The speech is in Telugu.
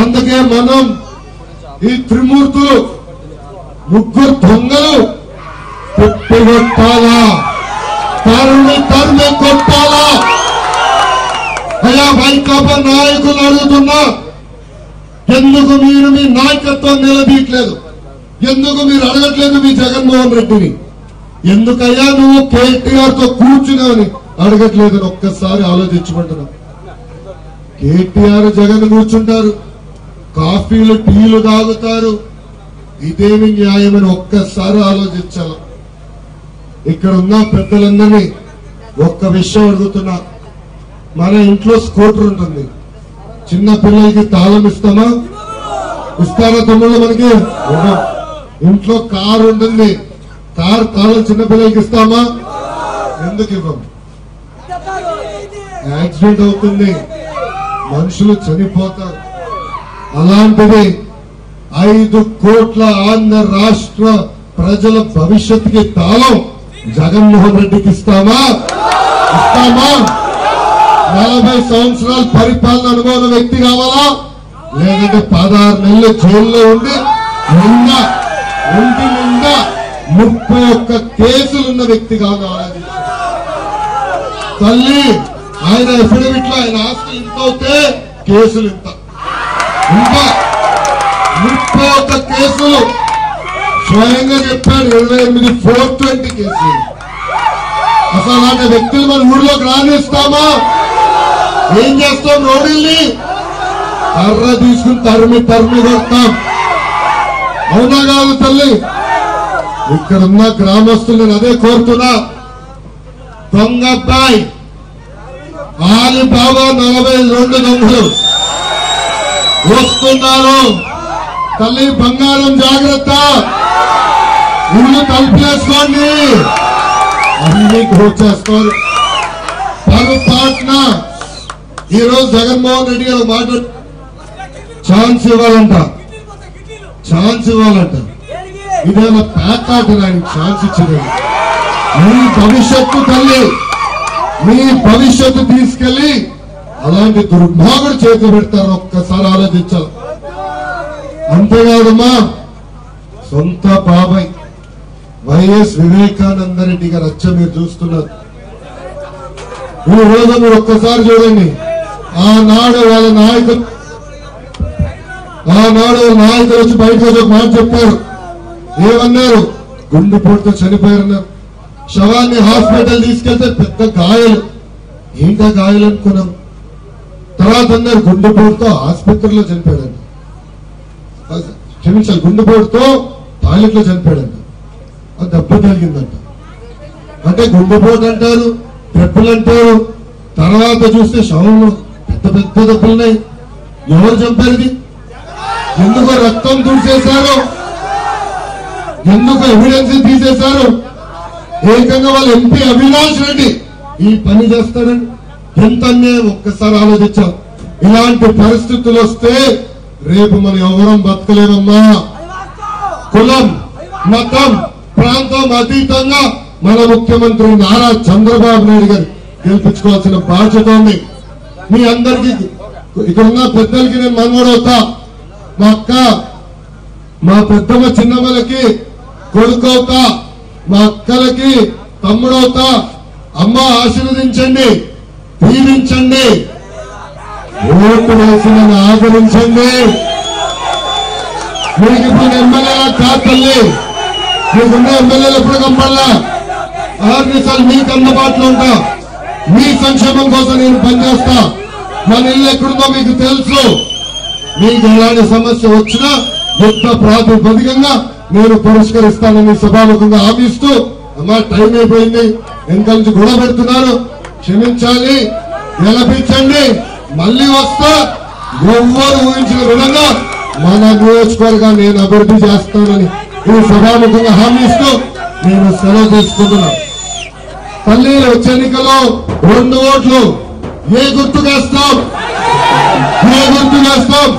అందుకే మనం ఈ త్రిమూర్తులు ముగ్గురు దొంగలు కొట్టాలా? తరుణి తరుణి కొట్టాలా? అయ్యా వైకాపా నాయకులు అడుగుతున్నా ఎందుకు మీరు మీ నాయకత్వం నిలబీయట్లేదు? ఎందుకు మీరు అడగట్లేదు మీ జగన్మోహన్ రెడ్డిని? ఎందుకయ్యా నువ్వు కేటీఆర్తో కూర్చుని కూర్చున్నావని అడగట్లేదు ఒక్కసారి ఆలోచించుకుంటున్నా కేటీఆర్ జగన్ కూర్చుంటారు. కాఫీలు టీలు తాగుతారు. ఇదేమి న్యాయమని ఒక్కసారి ఆలోచించాల. ఇక్కడ ఉన్న పెద్దలందరినీ ఒక్క విషయం అడుగుతున్నా. మన ఇంట్లో స్కూటర్ ఉంటుంది. చిన్న పిల్లలకి తాళం ఇస్తామా? ఇస్తారా తమ్ముళ్ళు మనకి? ఇంట్లో కారు ఉంటుంది. కారు తాళం చిన్నపిల్లలకి ఇస్తామా? ఎందుకు ఇవ్వం యాక్సిడెంట్ అవుతుంది. మనుషులు చనిపోతారు. అలాంటిది ఐదు కోట్ల ఆంధ్ర రాష్ట్ర ప్రజల భవిష్యత్తుకి తాళం జగన్మోహన్ రెడ్డికి ఇస్తామా? ఇస్తామా? నలభై సంవత్సరాలు పరిపాలన అనుభవం ఉన్న వ్యక్తి కావాలా? లేదంటే పదహారు నెలలు జైల్లో ఉండి నిండా ఒంటి నిండా ముప్పై ఒక్క కేసులున్న వ్యక్తి కావాలా తల్లి ఆయన ఎఫిడవిట్లో ఆయన ఆస్తులు ఇంత అవుతే కేసులు ఇంత. ముప్పై ఒక్క కేసులు. స్వయంగా చెప్పారు ఇరవై ఎనిమిది ఫోర్ ట్వంటీ కేసులు. అసలు అలాంటి వ్యక్తులు మన ఊళ్ళోకి రానిస్తామా ఏం చేస్తాం రోడ్ల్ని కర్ర తీసుకుని తరిమి తరిమి కొడతాం. అవునా కాదు తల్లి? ఇక్కడ ఉన్న గ్రామస్తులు నేను అదే కోరుతున్నా. దొంగ బాయ్ ఆలి బాబా నలభై రెండు దొంగలు. వస్తున్నారు తల్లి బంగారం జాగ్రత్త. ఇల్లు తలుపులేసుకోండి. అన్ని వచ్చేస్తారు పొరపాటున ఈరోజు జగన్మోహన్ రెడ్డి గారు మాట ఛాన్స్ ఇవ్వాలంట. ఛాన్స్ ఇవ్వాలంట. ఇదేమో ప్యాకాట్ ఆయన ఛాన్స్ ఇచ్చింది మీ భవిష్యత్తు తల్లి మీ భవిష్యత్తు తీసుకెళ్ళి అలాంటి దుర్మార్గుడు చేతి పెడతారు ఒక్కసారి ఆలోచించాలి. అంతేకాదమ్మా సొంత బాబాయ్ వైఎస్ వివేకానంద రెడ్డి గారు అచ్చ మీరు చూస్తున్నారు. ఈ రోజు మీరు ఒక్కసారి చూడండి. ఆనాడు వాళ్ళ నాయకులు ఆనాడు నాయకులు వచ్చి బయటకు వచ్చి ఒక మాట చెప్పారు. ఏమన్నారు? గుండెపోటుతో చనిపోయారన్నారు. శవాన్ని హాస్పిటల్ తీసుకెళ్తే పెద్ద గాయాలు. ఏంటా గాయాలు అనుకున్నాం? తర్వాత అందరు గుండెపోటుతో ఆసుపత్రిలో చనిపోయాడంట. క్షమించాలి గుండెపోటుతో టాయిలెట్లో చనిపోయాడంట. అది దెబ్బ తగిలిందంట. అంటే గుండెపోటు అంటారు దెబ్బలు అంటారు. తర్వాత చూస్తే శవంలో పెద్ద పెద్ద దెబ్బలున్నాయి ఎవరు చంపారు ఎందుకు రక్తం తుడిచేశారు? ఎందుకు ఎవిడెన్స్ తీసేశారు? ఏకంగా వాళ్ళ ఎంపీ అవినాష్ రెడ్డి ఈ పని చేస్తారని ఎంత ఒక్కసారి ఆలోచించాం ఇలాంటి పరిస్థితులు వస్తే రేపు మనం ఎవరం బతకలేమమ్మా. కులం మతం ప్రాంతం అతీతంగా మన ముఖ్యమంత్రి నారా చంద్రబాబు నాయుడు గారు గెలిపించుకోవాల్సిన బాధ్యత ఉంది. మీ అందరికి ఇక్కడ ఉన్న పెద్దలకి నేను మనవడవుతా మా అక్క మా పెద్దమ్మ చిన్నమ్మలకి కొడుకవుతా మా అక్కలకి తమ్ముడవుతా అమ్మ ఆశీర్వదించండి. దీవించండి ఓటు వేసి ఆదరించండి. మీకు ఇప్పుడు ఎమ్మెల్యేల కాకల్లి మీకున్న ఎమ్మెల్యేలు ఎప్పుడు కంపల్లా ఆరు నిమిషాలు మీకు అందుబాటులో ఉంటా. మీ సంక్షేమం కోసం నేను పనిచేస్తా. మన ఇల్లు ఎక్కడుందో మీకు తెలుసు. మీకు ఎలాంటి సమస్య వచ్చినా యుద్ధ ప్రాతిపదికంగా నేను పరిష్కరిస్తానని సభాముఖంగా హామీస్తూ అమ్మా టైం అయిపోయింది. వెనక నుంచి గొడవ పెడుతున్నారు. క్షమించాలి గెలిపించండి మళ్ళీ వస్తా ఎవ్వరు ఊహించిన విధంగా మన నియోజకవర్గాన్ని నేను అభివృద్ధి చేస్తానని ఈ సభాముఖంగా హామీ ఇస్తూ నేను సెలవు తీసుకుంటున్నా తల్లి వచ్చే ఎన్నికలో రెండు ఓట్లు ఏ గుర్తు వేస్తాం ఏ గుర్తు వేస్తాం